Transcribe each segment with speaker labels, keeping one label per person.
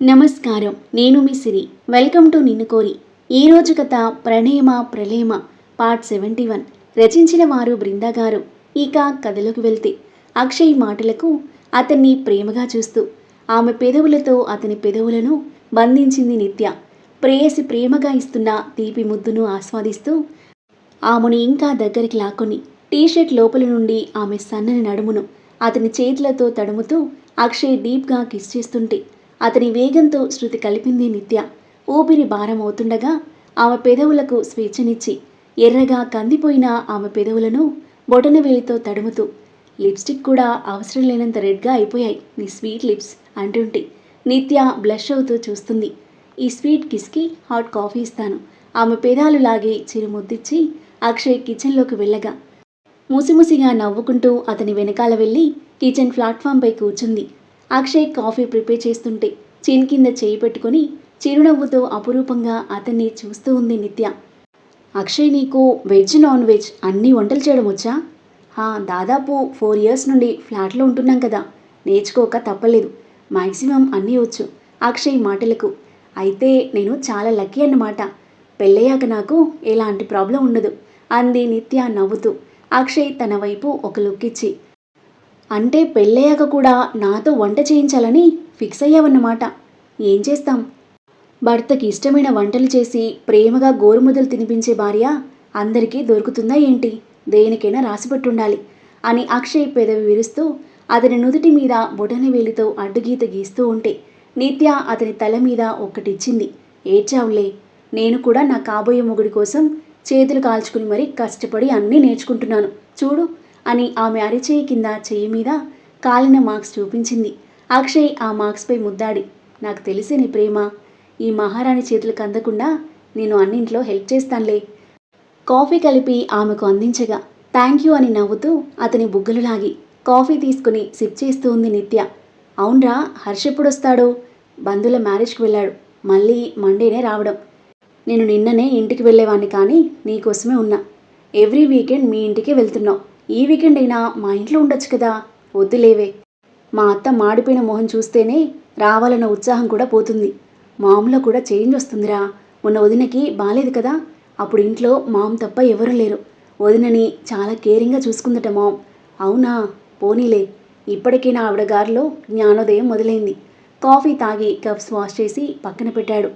Speaker 1: నమస్కారం. నేను మీ సిరి. Welcome to నిన్ను కోరి. ఈ రోజు కథ ప్రణేమ ప్రలేమ పార్ట్ సెవెంటీ వన్. రచించిన వారు బృందా గారు. ఇక కథలోకి వెళ్తే అక్షయ్ మాటలకు అతన్ని ప్రేమగా చూస్తూ ఆమె పెదవులతో అతని పెదవులను బంధించింది నిత్య. ప్రేయసి ప్రేమగా ఇస్తున్న తీపి ముద్దును ఆస్వాదిస్తూ ఆమెను ఇంకా దగ్గరికి లాక్కొని టీషర్ట్ లోపల నుండి ఆమె సన్నని నడుమును అతని చేతులతో తడుముతూ అక్షయ్ డీప్గా కిస్ చేస్తుంటే అతని వేగంతో శృతి కలిపింది నిత్య. ఊపిరి భారం అవుతుండగా ఆమె పెదవులకు స్వేచ్ఛనిచ్చి ఎర్రగా కందిపోయిన ఆమె పెదవులను బొటనవేలితో తడుముతూ లిప్స్టిక్ కూడా అవసరం లేనంత రెడ్గా అయిపోయాయి. నీ స్వీట్ లిప్స్ అంటుంటే నిత్య బ్లష్ అవుతూ చూస్తుంది. ఈ స్వీట్ కిస్కి హాట్ కాఫీ ఇస్తాను. ఆమె పెదాలు లాగి చిరుముద్దిచ్చి అక్షయ్ కిచెన్లోకి వెళ్ళగా ముసిముసిగా నవ్వుకుంటూ అతని వెనకాల వెళ్ళి కిచెన్ ప్లాట్ఫామ్పై కూర్చుంది. అక్షయ్ కాఫీ ప్రిపేర్ చేస్తుంటే చిన్ కింద చేయి పెట్టుకుని చిరునవ్వుతో అపురూపంగా అతన్ని చూస్తూ ఉంది నిత్య. అక్షయ్ నీకు వెజ్ నాన్ వెజ్ అన్ని వంటలు చేయడం వచ్చా? హా, దాదాపు ఫోర్ ఇయర్స్ నుండి ఫ్లాట్లో ఉంటున్నాం కదా. నేర్చుకోక తప్పలేదు. మ్యాక్సిమం అన్నీ వచ్చు. అక్షయ్ మాటలకు. అయితే నేను చాలా లక్కీ అన్నమాట. పెళ్ళయ్యాక నాకు ఎలాంటి ప్రాబ్లం ఉండదు. అంది నిత్య నవ్వుతూ. అక్షయ్ తన వైపు ఒక లుక్ ఇచ్చి అంటే పెళ్ళయ్యాక కూడా నాతో వంట చేయించాలని ఫిక్స్ అయ్యావన్నమాట. ఏం చేస్తాం? భర్తకి ఇష్టమైన వంటలు చేసి ప్రేమగా గోరుముద్దలు తినిపించే భార్య అందరికీ దొరుకుతుందా ఏంటి? దేనికైనా రాసిపెట్టుండాలి అని అక్షయ్ పెదవి విరుస్తూ అతని నుదుటి మీద బొటని వేలితో అడ్డుగీత గీస్తూ ఉంటే నిత్య అతని తల మీద ఒక్కటిచ్చింది. ఏడ్చావులే. నేను కూడా నా కాబోయే మొగుడి కోసం చేతులు కాల్చుకుని మరీ కష్టపడి అన్నీ నేర్చుకుంటున్నాను. చూడు అని ఆమె అరిచేయి కింద చెయ్యి మీద కాలిన మార్క్స్ చూపించింది. అక్షయ్ ఆ మార్క్స్పై ముద్దాడి. నాకు తెలిసే నీ ప్రేమ. ఈ మహారాణి చేతులకు అందకుండా నేను అన్నింట్లో హెల్ప్ చేస్తానులే. కాఫీ కలిపి ఆమెకు అందించగా థ్యాంక్ యూ అని నవ్వుతూ అతని బుగ్గలు లాగి కాఫీ తీసుకుని సిప్ చేస్తూ ఉంది నిత్య. అవునరా హర్ష ఎప్పుడొస్తాడో? బంధువుల మ్యారేజ్కి వెళ్ళాడు. మళ్ళీ మండేనే రావడం. నేను నిన్ననే ఇంటికి వెళ్ళేవాడిని కానీ నీకోసమే ఉన్నా. ఎవ్రీ వీకెండ్ మీ ఇంటికే వెళ్తున్నావు ఈ వీకెండ్ అయినా మా ఇంట్లో ఉండొచ్చు కదా? వద్దులేవే. మా అత్త మాడిపోయిన మొహం చూస్తేనే రావాలన్న ఉత్సాహం కూడా పోతుంది. మామలో కూడా చేంజ్ వస్తుందిరా. మొన్న వదినకి బాలేదు కదా? అప్పుడు ఇంట్లో మామ్ తప్ప ఎవరూ లేరు. వదినని చాలా కేరింగ్గా చూసుకుందట మామ్. అవునా? పోనీలే. ఇప్పటికైనా ఆవిడ గారిలో జ్ఞానోదయం మొదలైంది. కాఫీ తాగి కప్స్ వాష్ చేసి పక్కన పెట్టాడు.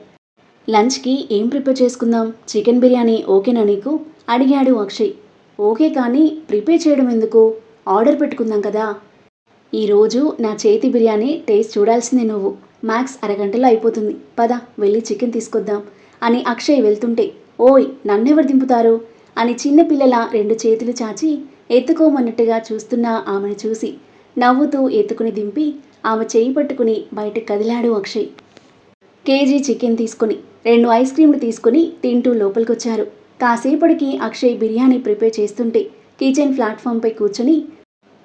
Speaker 1: లంచ్కి ఏం ప్రిపేర్ చేసుకుందాం? చికెన్ బిర్యానీ ఓకేనా నీకు? అడిగాడు అక్షయ్. ఓకే కానీ ప్రిపేర్ చేయడం ఎందుకు? ఆర్డర్ పెట్టుకుందాం కదా. ఈరోజు నా చేతి బిర్యానీ టేస్ట్ చూడాల్సిందే నువ్వు. మ్యాక్స్ అరగంటలో అయిపోతుంది. పద వెళ్ళి చికెన్ తీసుకొద్దాం అని అక్షయ్ వెళ్తుంటే ఓయ్ నన్నెవరు దింపుతారు? అని చిన్నపిల్లల రెండు చేతులు చాచి ఎత్తుకోమన్నట్టుగా చూస్తున్న ఆమెను చూసి నవ్వుతూ ఎత్తుకుని దింపి ఆమె చేయి పట్టుకుని బయటకు కదిలాడు అక్షయ్. కేజీ చికెన్ తీసుకుని రెండు ఐస్ క్రీమ్లు తీసుకుని తింటూ లోపలికొచ్చారు. కాసేపటికి అక్షయ్ బిర్యానీ ప్రిపేర్ చేస్తుంటే కిచెన్ ప్లాట్ఫామ్పై కూర్చొని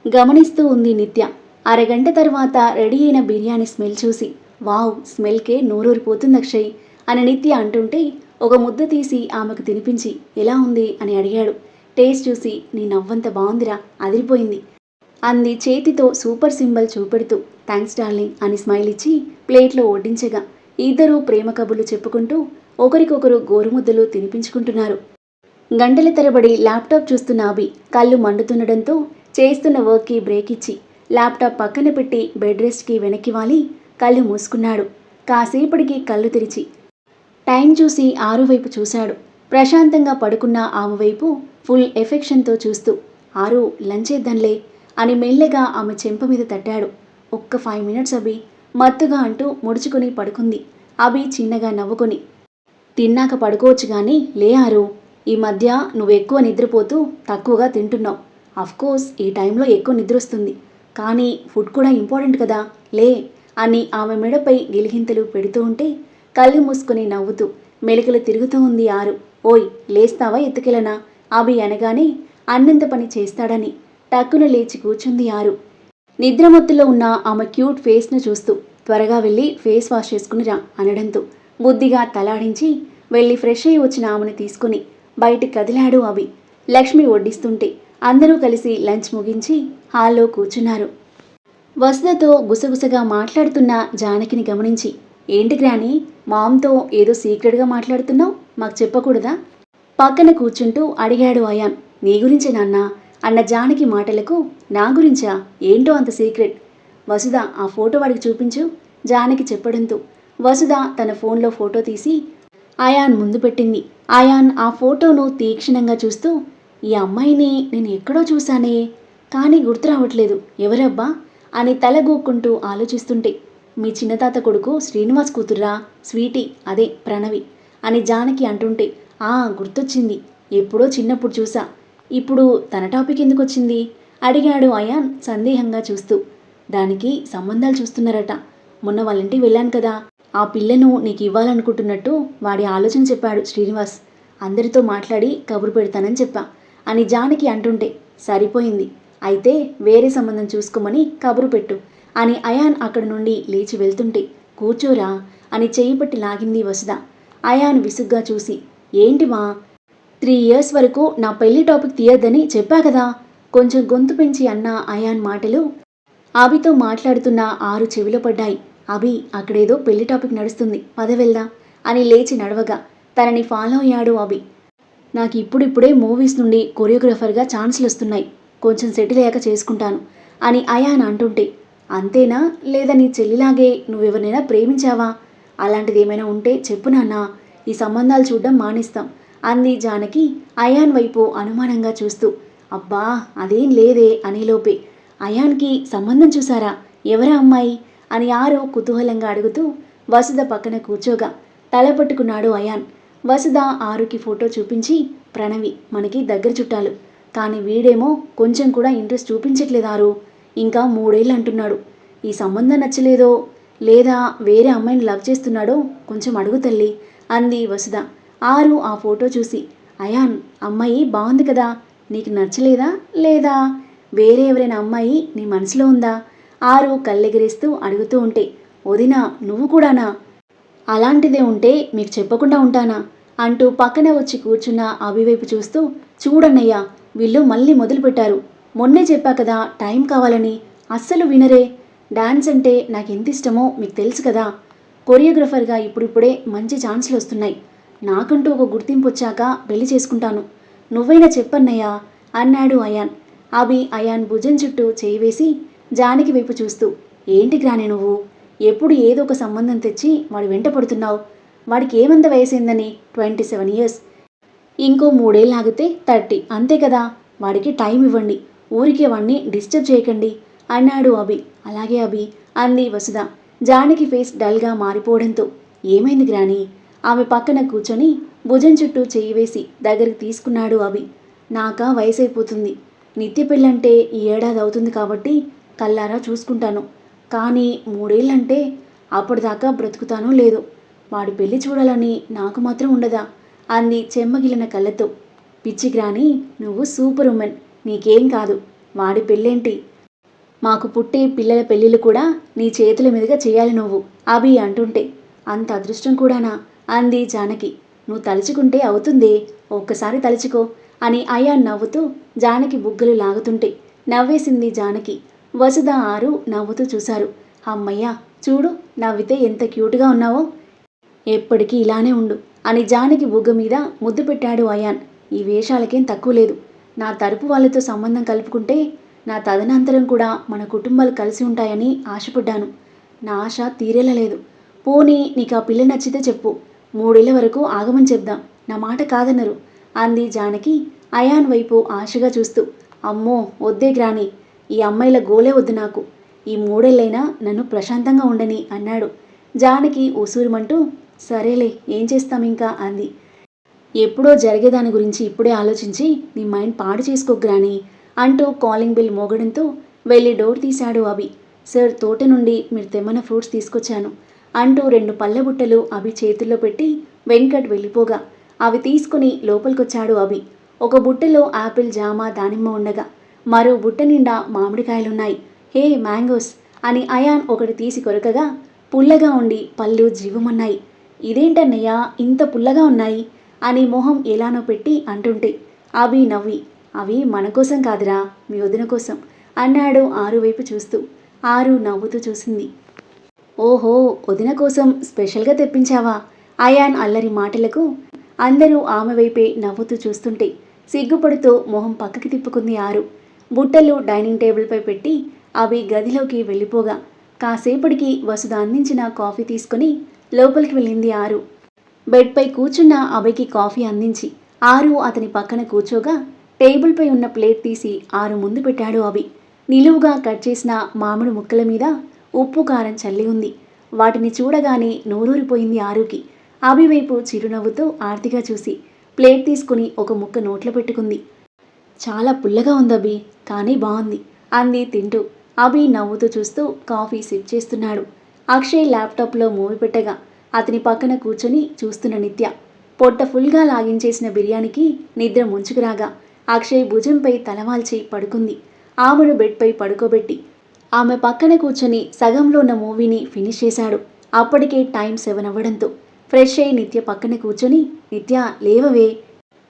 Speaker 1: గమనిస్తూ ఉంది నిత్య. అరగంట తర్వాత రెడీ అయిన బిర్యానీ స్మెల్ చూసి వావ్ స్మెల్కే నోరూరిపోతుంది అక్షయ్ అని నిత్య అంటుంటే ఒక ముద్ద తీసి ఆమెకు తినిపించి ఎలా ఉంది? అని అడిగాడు. టేస్ట్ చూసి నీ నవ్వంత బాగుందిరా అదిరిపోయింది అంది చేతితో సూపర్ సింబల్ చూపెడుతూ థ్యాంక్స్ డార్లింగ్ అని స్మైల్ ఇచ్చి ప్లేట్లో వడ్డించగా ఇద్దరూ ప్రేమ కబుర్లు చెప్పుకుంటూ ఒకరికొకరు గోరుముద్దలు తినిపించుకుంటున్నారు. గంటల తరబడి ల్యాప్టాప్ చూస్తున్న అభి కళ్ళు మండుతుండడంతో చేస్తున్న వర్క్కి బ్రేక్ ఇచ్చి ల్యాప్టాప్ పక్కన పెట్టి బెడ్ రెస్ట్కి వెనక్కి వాలి కళ్ళు మూసుకున్నాడు. కాసేపటికి కళ్ళు తెరిచి టైం చూసి ఆరు వైపు చూశాడు. ప్రశాంతంగా పడుకున్న ఆమె వైపు ఫుల్ ఎఫెక్షన్తో చూస్తూ ఆరు లంచ్ చేద్దాంలే అని మెల్లగా ఆమె చెంప మీద తట్టాడు. ఒక్క ఫైవ్ మినిట్స్ అభి మత్తుగా అంటూ ముడుచుకుని పడుకుంది. అభి చిన్నగా నవ్వుకొని తిన్నాక పడుకోవచ్చు కానీ లే ఆరు. ఈ మధ్య నువ్వు ఎక్కువ నిద్రపోతూ తక్కువగా తింటున్నావు. అఫ్కోర్స్ ఈ టైంలో ఎక్కువ నిద్ర వస్తుంది కానీ ఫుడ్ కూడా ఇంపార్టెంట్ కదా. లే అని ఆమె మెడపై గిలిగింతలు పెడుతూ ఉంటే కళ్ళు మూసుకుని నవ్వుతూ మెలికలు తిరుగుతూ ఉంది ఆరు. ఓయ్ లేస్తావా ఎత్తుకెళ్ళనా అభి అనగానే అన్నంత పని చేస్తాడని. టక్కున లేచి కూర్చుంది ఆరు. నిద్రమత్తులో ఉన్న ఆమె క్యూట్ ఫేస్ను చూస్తూ త్వరగా వెళ్ళి ఫేస్ వాష్ చేసుకుని రా అనడంతో బుద్ధిగా తలాడించి వెళ్ళి ఫ్రెష్ అయ్యి వచ్చిన ఆమెను తీసుకుని బయటికి కదిలాడు అవి లక్ష్మి వడ్డిస్తుంటే అందరూ కలిసి లంచ్ ముగించి హాల్లో కూర్చున్నారు. వసుదతో గుసగుసగా మాట్లాడుతున్న జానకిని గమనించి ఏంటి గ్రాని మామ్తో ఏదో సీక్రెట్గా మాట్లాడుతున్నావు? మాకు చెప్పకూడదా? పక్కన కూర్చుంటూ అడిగాడు అయాన్. నీ గురించే నాన్న అన్న జానకి మాటలకు నా గురించా? ఏంటో అంత సీక్రెట్? వసుధ ఆ ఫోటో వాడికి చూపించు. జానకి చెప్పడంతో వసుధ తన ఫోన్లో ఫోటో తీసి ఆయాన్ ముందు పెట్టింది. ఆయాన్ ఆ ఫోటోను తీక్షణంగా చూస్తూ ఈ అమ్మాయిని నేను ఎక్కడో చూశానే కానీ గుర్తు రావట్లేదు. ఎవరబ్బా? అని తలగూక్కుంటూ ఆలోచిస్తుంటే మీ చిన్నతాత కొడుకు శ్రీనివాస్ కూతుర్రా? స్వీటీ అదే ప్రణవి. అని జానకి అంటుంటే ఆ గుర్తొచ్చింది. ఎప్పుడో చిన్నప్పుడు చూసా. ఇప్పుడు తన టాపిక్ ఎందుకు వచ్చింది అడిగాడు అయాన్ సందేహంగా చూస్తూ. దానికి సంబంధాలు చూస్తున్నారట. మొన్న వాళ్ళ ఇంటికి వెళ్ళాను కదా. ఆ పిల్లను నీకు ఇవ్వాలనుకుంటున్నట్టు వాడి ఆలోచన చెప్పాడు శ్రీనివాస్. అందరితో మాట్లాడి కబురు పెడతానని చెప్పా. అని జానకి అంటుంటే సరిపోయింది. అయితే వేరే సంబంధం చూసుకోమని కబురు పెట్టు అని అయాన్ అక్కడి నుండి లేచి వెళ్తుంటే కూర్చోరా అని చేయిపట్టి పట్టి లాగింది వసుధ. అయాన్ విసుగ్గా చూసి ఏంటి మా? త్రీ ఇయర్స్ వరకు నా పెళ్ళి టాపిక్ తీయద్దని చెప్పా కదా. కొంచెం గొంతు పెంచి అన్న అయాన్ మాటలు. అభితో మాట్లాడుతున్న ఆరు చెవిలో పడ్డాయి. అభి అక్కడేదో పెళ్ళి టాపిక్ నడుస్తుంది. పద వెళ్దా అని లేచి నడవగా. తనని ఫాలో అయ్యాడు అభి. నాకు ఇప్పుడిప్పుడే మూవీస్ నుండి కొరియోగ్రాఫర్గా ఛాన్సులు వస్తున్నాయి. కొంచెం సెటిల్ అయ్యాక చేసుకుంటాను అని అయాన్ అంటుంటే అంతేనా? లేదా నీ చెల్లిలాగే నువ్వెవరినైనా ప్రేమించావా? అలాంటిది ఏమైనా ఉంటే చెప్పు నాన్న. ఈ సంబంధాలు చూడడం మానేస్తాం. అంది జానకి అయాన్ వైపు అనుమానంగా చూస్తూ. అబ్బా అదేం లేదే అనేలోపే అయాన్కి సంబంధం చూసారా ఎవరా అమ్మాయి? అని ఆరు కుతూహలంగా అడుగుతూ వసుధ పక్కన కూర్చోగా. తలపట్టుకున్నాడు అయాన్. వసుధ ఆరుకి ఫోటో చూపించి ప్రణవి మనకి దగ్గర చుట్టాలు. కానీ వీడేమో కొంచెం కూడా ఇంట్రెస్ట్ చూపించట్లేదారు ఇంకా మూడేళ్ళు అంటున్నాడు. ఈ సంబంధం నచ్చలేదో లేదా వేరే అమ్మాయిని లవ్ చేస్తున్నాడో కొంచెం అడుగు తల్లి అంది వసుధ. ఆరు ఆ ఫోటో చూసి అయాన్ అమ్మాయి బాగుంది కదా నీకు నచ్చలేదా లేదా? వేరే ఎవరైనా అమ్మాయి నీ మనసులో ఉందా? ఆరు కళ్ళెగిరేస్తూ అడుగుతూ ఉంటే వదినా నువ్వు కూడానా? అలాంటిదే ఉంటే మీకు చెప్పకుండా ఉంటానా? అంటూ పక్కనే వచ్చి కూర్చున్న అవివైపు చూస్తూ చూడన్నయ్యా వీళ్ళు మళ్ళీ మొదలుపెట్టారు మొన్నే చెప్పా కదా టైం కావాలని. అస్సలు వినరే. డాన్స్ అంటే నాకు ఎంత ఇష్టమో మీకు తెలుసు కదా. కొరియోగ్రఫర్గా ఇప్పుడిప్పుడే మంచి ఛాన్సులు వస్తున్నాయి. నాకంటూ ఒక గుర్తింపు వచ్చాక పెళ్ళి చేసుకుంటాను. నువ్వైనా చెప్పన్నయ్యా అన్నాడు అయాన్. అభి అయాన్ భుజం చుట్టూ చేయి వేసి జానకి వైపు చూస్తూ ఏంటి గ్రాని నువ్వు? ఎప్పుడు ఏదో ఒక సంబంధం తెచ్చి వాడు వెంట పడుతున్నావు? వాడికి ఏమంత వయసైందని? Twenty seven years. ఇంకో మూడేళ్ళు ఆగితే థర్టీ. అంతే కదా? వాడికి టైం ఇవ్వండి. ఊరికే వాడిని డిస్టర్బ్ చేయకండి అన్నాడు అభి. అలాగే అభి అంది వసుధ. జానకి ఫేస్ డల్గా మారిపోవడంతో ఏమైంది గ్రాని? ఆమె పక్కన కూర్చొని భుజం చుట్టూ చేయి వేసి దగ్గరికి తీసుకున్నాడు అభి. నాకా వయసైపోతుంది. నిత్య పెళ్ళంటే ఈ ఏడాది అవుతుంది కాబట్టి కల్లారా చూసుకుంటాను. కానీ మూడేళ్ళంటే అప్పటిదాకా బ్రతుకుతానో లేదు. వాడి పెళ్ళి చూడాలని నాకు మాత్రం ఉండదా? అంది చెమ్మగిలిన కళ్ళతో. పిచ్చిగ్రాని నువ్వు సూపర్ ఉమెన్. నీకేం కాదు. వాడి పెళ్ళేంటి? మాకు పుట్టే పిల్లల పెళ్ళిళ్ళు కూడా నీ చేతుల మీదుగా చేయాలి నువ్వు అభి అంటుంటే. అంత అదృష్టం కూడానా? అంది జానకి. నువ్వు తలుచుకుంటే అవుతుంది. ఒక్కసారి తలుచుకో అని అయ్యా నవ్వుతూ జానకి బుగ్గలు లాగుతుంటే నవ్వేసింది జానకి. వసుధ ఆరు నవ్వుతూ చూశారు. అమ్మయ్యా చూడు నవ్వితే ఎంత క్యూట్గా ఉన్నావో. ఎప్పటికీ ఇలానే ఉండు అని జానకి బుగ్గ మీద ముద్దు పెట్టాడు అయాన్. ఈ వేషాలకేం తక్కువ లేదు. నా తరపు వాళ్ళతో సంబంధం కలుపుకుంటే నా తదనంతరం కూడా మన కుటుంబాలు కలిసి ఉంటాయని ఆశపడ్డాను. నా ఆశ తీరేలా లేదు. పోనీ నీకు ఆ పిల్ల నచ్చితే చెప్పు. మూడేళ్ళ వరకు ఆగమని చెప్దాం. నా మాట కాదన్నారు అంది జానకి అయాన్ వైపు ఆశగా చూస్తూ. అమ్మో వద్దే గ్రాని. ఈ అమ్మాయిల గోలే వద్దు నాకు. ఈ మూడేళ్ళైనా నన్ను ప్రశాంతంగా ఉండని అన్నాడు. జానకి ఉసూరుమంటూ సరేలే ఏం చేస్తాం ఇంకా? అంది. ఎప్పుడో జరిగేదాని గురించి ఇప్పుడే ఆలోచించి నీ మైండ్ పాడు చేసుకో గ్రాని అంటూ కాలింగ్ బిల్ మోగడంతో వెళ్ళి డోర్ తీశాడు అభి. సార్ తోట నుండి మీరు తెమ్మన ఫ్రూట్స్ తీసుకొచ్చాను. అంటూ రెండు పళ్ళ బుట్టలు అభి చేతుల్లో పెట్టి వెంకట్ వెళ్ళిపోగా. అవి తీసుకుని లోపలికొచ్చాడు అభి. ఒక బుట్టలో యాపిల్ జామ దానిమ్మ ఉండగా. మరో బుట్ట నిండా మామిడికాయలున్నాయి. హే మ్యాంగోస్! అని అయాన్ ఒకటి తీసి కొరకగా పుల్లగా ఉండి పళ్ళు జీవమన్నాయి. ఇదేంటన్నయ్యా ఇంత పుల్లగా ఉన్నాయి? అని మొహం ఎలానో పెట్టి అంటుంటే అవి నవ్వి అవి మన కోసం కాదురా మీ వదిన కోసం అన్నాడు ఆరు వైపు చూస్తూ. ఆరు నవ్వుతూ చూసింది. ఓహో వదిన కోసం స్పెషల్గా తెప్పించావా? అయాన్ అల్లరి మాటలకు అందరూ ఆమె వైపే నవ్వుతూ చూస్తుంటే సిగ్గుపడుతూ మొహం పక్కకి తిప్పుకుంది ఆరు. బుట్టలు డైనింగ్ టేబుల్పై పెట్టి అవి గదిలోకి వెళ్ళిపోగా కాసేపటికి వసుధ అందించిన కాఫీ తీసుకుని లోపలికి వెళ్ళింది ఆరు. బెడ్పై కూర్చున్న అభయ్కి కాఫీ అందించి ఆరు అతని పక్కన కూర్చోగా టేబుల్పై ఉన్న ప్లేట్ తీసి ఆరు ముందు పెట్టాడు అభి. నిలువుగా కట్ చేసిన మామిడి ముక్కల మీద ఉప్పు కారం చల్లి ఉంది. వాటిని చూడగానే నోరూరిపోయింది ఆరుకి. అభివైపు చిరునవ్వుతో ఆర్తిగా చూసి ప్లేట్ తీసుకుని ఒక ముక్క నోట్లో పెట్టుకుంది. చాలా పుల్లగా ఉందబి కానీ బాగుంది అంది తింటూ. అభి నవ్వుతూ చూస్తూ కాఫీ సిప్ చేస్తున్నాడు. అక్షయ్ ల్యాప్టాప్లో మూవీ పెట్టగా అతని పక్కన కూర్చొని చూస్తున్న నిత్య. పొట్ట ఫుల్గా లాగించేసిన బిర్యానీకి నిద్ర ముంచుకురాగా అక్షయ్ భుజంపై తలవాల్చి పడుకుంది. ఆమెను బెడ్పై పడుకోబెట్టి ఆమె పక్కన కూర్చొని సగంలో ఉన్న మూవీని ఫినిష్ చేశాడు. అప్పటికే టైం సెవెన్ అవ్వడంతో ఫ్రెష్ అయి నిత్య పక్కన కూర్చొని నిత్య లేవవే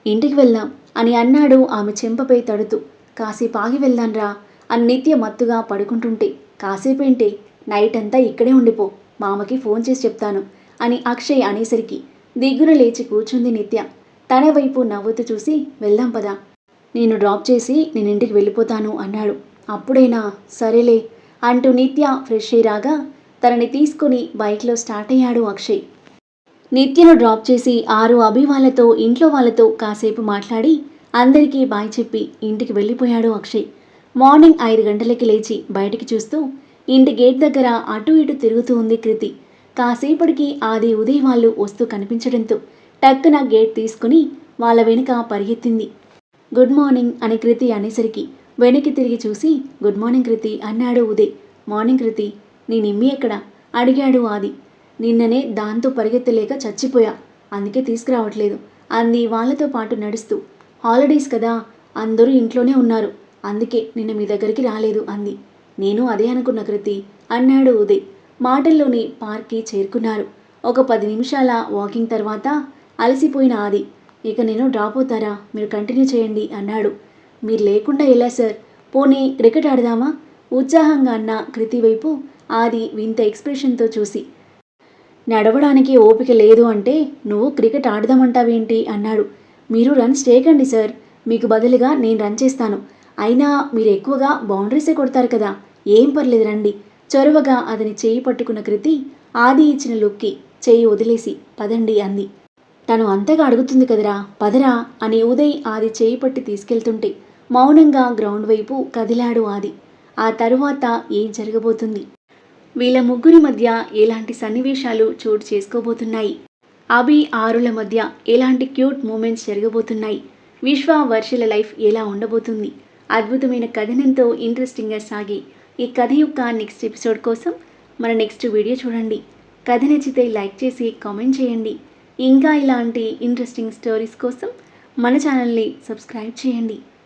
Speaker 1: ఇంటికి వెళ్దాం అని అన్నాడు ఆమె చెంపపై తడుతూ. కాసేపు ఆగి వెళ్దాన్రా అని నిత్య మత్తుగా పడుకుంటుంటే కాసేపేంటే నైట్ అంతా ఇక్కడే ఉండిపో మామకి ఫోన్ చేసి చెప్తాను అని అక్షయ్ అనేసరికి దిగ్గున లేచి కూర్చుంది నిత్య. తన వైపు నవ్వుతూ చూసి వెళ్దాం పదా నేను డ్రాప్ చేసి నేను ఇంటికి వెళ్ళిపోతాను అన్నాడు. అప్పుడైనా? సరేలే అంటూ నిత్య ఫ్రెష్ అయి రాగా తనని తీసుకుని బైక్లో స్టార్ట్ అయ్యాడు అక్షయ్. నిత్యను డ్రాప్ చేసి ఆరు అభి వాళ్ళతో ఇంట్లో వాళ్ళతో కాసేపు మాట్లాడి అందరికీ బాయ్ చెప్పి ఇంటికి వెళ్ళిపోయాడు అక్షయ్. మార్నింగ్ ఐదు గంటలకి లేచి బయటికి చూస్తూ ఇంటి గేట్ దగ్గర అటు ఇటు తిరుగుతూ ఉంది కృతి. కాసేపటికి ఆది ఉదయ్ వాళ్ళు వస్తూ కనిపించడంతో టక్కున గేట్ తీసుకుని వాళ్ళ వెనుక పరిగెత్తింది. గుడ్ మార్నింగ్ అని కృతి అనేసరికి వెనక్కి తిరిగి చూసి గుడ్ మార్నింగ్ కృతి అన్నాడు ఉదయ్. మార్నింగ్ కృతి నీ నిమ్మి ఎక్కడ? అడిగాడు ఆది. నిన్ననే దాంతో పరిగెత్తలేక చచ్చిపోయా. అందుకే తీసుకురావట్లేదు. అంది వాళ్ళతో పాటు నడుస్తూ. హాలిడేస్ కదా అందరూ ఇంట్లోనే ఉన్నారు. అందుకే నిన్న మీ దగ్గరికి రాలేదు అంది. నేను అదే అనుకున్న కృతి అన్నాడు ఉదయ్. మాటల్లోని పార్క్కి చేరుకున్నారు. ఒక పది నిమిషాల వాకింగ్ తర్వాత అలసిపోయిన ఆది. ఇక నేను డ్రాప్ అవుతారా? మీరు కంటిన్యూ చేయండి అన్నాడు. మీరు లేకుండా ఎలా సార్ పోనీ క్రికెట్ ఆడదామా? ఉత్సాహంగా అన్న కృతి వైపు ఆది వింత ఎక్స్ప్రెషన్తో చూసి నడవడానికి ఓపిక లేదు అంటే నువ్వు క్రికెట్ ఆడదామంటావేంటి? అన్నాడు. మీరు రన్స్ చేయకండి సార్ మీకు బదులుగా నేను రన్ చేస్తాను. అయినా మీరు ఎక్కువగా బౌండరీసే కొడతారు కదా. ఏం పర్లేదు రండి. చొరవగా అతని చేయి పట్టుకున్న కృతి ఆది ఇచ్చిన లుక్కి చేయి వదిలేసి పదండి అంది. తను అంతగా అడుగుతుంది కదరా పదరా అని ఉదయ్ ఆది చేయి పట్టి తీసుకెళ్తుంటే మౌనంగా గ్రౌండ్ వైపు కదిలాడు ఆది. ఆ తరువాత ఏం జరగబోతుంది? వీళ్ళ ముగ్గురి మధ్య ఎలాంటి సన్నివేశాలు చోటు చేసుకోబోతున్నాయి? అభి ఆరుల మధ్య ఎలాంటి క్యూట్ మూమెంట్స్ జరగబోతున్నాయి? విశ్వ వర్షల లైఫ్ ఎలా ఉండబోతుంది? అద్భుతమైన కథనంతో ఇంట్రెస్టింగ్గా సాగి ఈ కథ యొక్క నెక్స్ట్ ఎపిసోడ్ కోసం మన నెక్స్ట్ వీడియో చూడండి. కథ నచ్చితే లైక్ చేసి కామెంట్ చేయండి. ఇంకా ఇలాంటి ఇంట్రెస్టింగ్ స్టోరీస్ కోసం మన ఛానల్ని సబ్స్క్రైబ్ చేయండి.